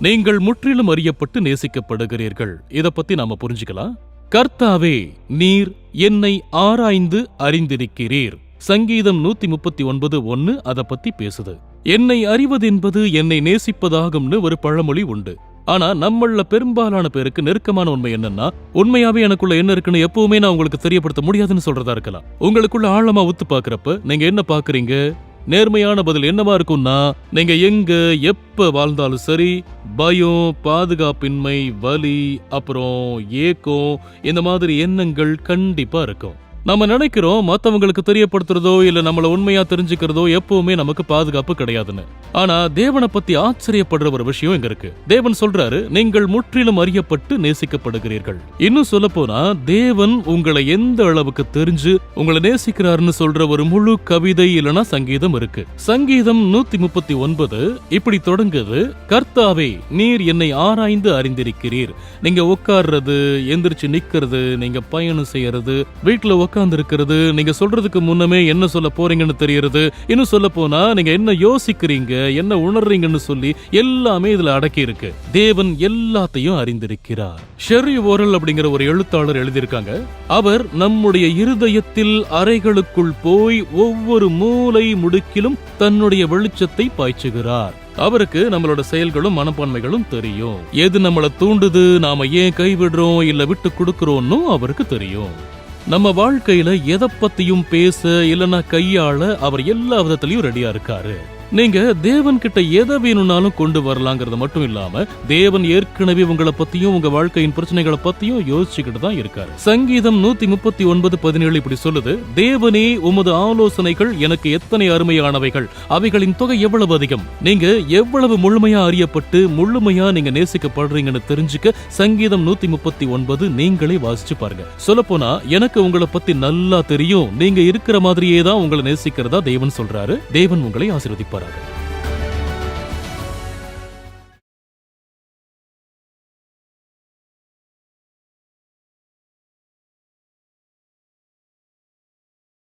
நீங்கள் முற்றிலும் அறியப்பட்டு நேசிக்கப்படுகிறீர்கள். இத பத்தி நாம புரிஞ்சுக்கலாம். கர்த்தாவே நீர் என்னை ஆராய்ந்து அறிந்திருக்கிறீர். சங்கீதம் நூத்தி முப்பத்தி ஒன்பது ஒன்னு அத பத்தி பேசுது. என்னை அறிவதென்பது என்னை நேசிப்பதாகும்னு ஒரு பழமொழி உண்டு. ஆனா நம்மள பெரும்பாலான பேருக்கு நெருக்கமான உண்மை என்னன்னா உண்மையாவே எனக்குள்ள என்ன இருக்குன்னு எப்பவுமே நான் உங்களுக்கு தெரியப்படுத்த முடியாதுன்னு சொல்றதா இருக்கலாம். உங்களுக்குள்ள ஆழமா ஒத்து பாக்குறப்ப நீங்க என்ன பாக்குறீங்க நேர்மையான பதில் என்னவா இருக்கும்னா நீங்க எங்க எப்ப வாழ்ந்தாலும் சரி பயம் பாதுகாப்பின்மை வலி அப்புறம் ஏக்கம் இந்த மாதிரி எண்ணங்கள் கண்டிப்பா இருக்கும். நம்ம நினைக்கிறோம் மத்தவங்களுக்கு தெரியப்படுத்துறதோ இல்ல நம்மள உண்மையா தெரிஞ்சுக்கிறதோ எப்பவுமே நமக்கு பாதுகாப்பு கிடையாதுன்னு. ஆனா தேவனை பத்தி ஆச்சரியப்படுற ஒரு விஷயம் இங்க இருக்கு. தேவன் சொல்றாரு நீங்கள் முற்றிலும் அறியப்பட்டு நேசிக்கப்படுகிறீர்கள். இன்னும் சொல்ல போனா தேவன் உங்களை எந்த அளவுக்கு தெரிஞ்சு உங்களை நேசிக்கிறாருன்னு சொல்ற ஒரு முழு கவிதை இல்லனா சங்கீதம் இருக்கு. சங்கீதம் நூத்தி முப்பத்தி ஒன்பது இப்படி தொடங்குது கர்த்தாவே நீர் என்னை ஆராய்ந்து அறிந்திருக்கிறீர். நீங்க உட்கார்றது எந்திரிச்சு நிக்கிறது நீங்க பயணம் செய்யறது வீட்டுல உட்கார்ந்து இருக்கிறது நீங்க சொல்றதுக்கு முன்னமே என்ன சொல்ல போறீங்கன்னு தெரியறது இன்னும் சொல்ல போனா நீங்க என்ன யோசிக்கிறீங்க என்ன உணர்றீங்கன்னு சொல்லி எல்லாமே இதுல அடக்கி இருக்கு தேவன் எல்லாத்தையும் அறிந்திருக்கிறார். ஷெர்ரி ஓரல் அப்படிங்கிற ஒரு எழுத்தாளர் எழுதியிருக்காங்க. அவர் நம்முடைய இருதயத்தில் அறைகளுக்குள் போய் ஒவ்வொரு மூலை முடுக்கிலும் தன்னுடைய வெளிச்சத்தை பாய்ச்சுகிறார். அவருக்கு நம்மளோட செயல்களும் மனப்பான்மைகளும் தெரியும். எது நம்மள தூண்டுது நாம ஏன் கைவிடுறோம் இல்ல விட்டு கொடுக்கறோம்னு அவருக்கு தெரியும். நம்ம வாழ்க்கையில எதை பத்தியும் பேச இல்லைன்னா கையாள அவர் எல்லா விதத்திலையும் ரெடியா இருக்காரு. நீங்க தேவன் கிட்ட எதை வேணும்னாலும் கொண்டு வரலாங்கிறது மட்டும் இல்லாம தேவன் ஏற்கனவே உங்களை பத்தியும் உங்க வாழ்க்கையின் பிரச்சனைகளை பத்தியும் யோசிச்சுக்கிட்டு தான் இருக்காரு. சங்கீதம் நூத்தி முப்பத்தி ஒன்பது பதினேழு இப்படி சொல்லுது தேவனே உமது ஆலோசனைகள் எனக்கு எத்தனை அருமையானவைகள்? அவைகளின் தொகை எவ்வளவு அதிகம்? நீங்க எவ்வளவு முழுமையா அறியப்பட்டு முழுமையா நீங்க நேசிக்கப்படுறீங்கன்னு தெரிஞ்சுக்க சங்கீதம் நூத்தி முப்பத்தி ஒன்பது நீங்களே வாசிச்சு பாருங்க. சொல்லப்போனா எனக்கு உங்களை பத்தி நல்லா தெரியும். நீங்க இருக்கிற மாதிரியே தான் உங்களை நேசிக்கிறதா தேவன் சொல்றாரு. தேவன் உங்களை பராகன்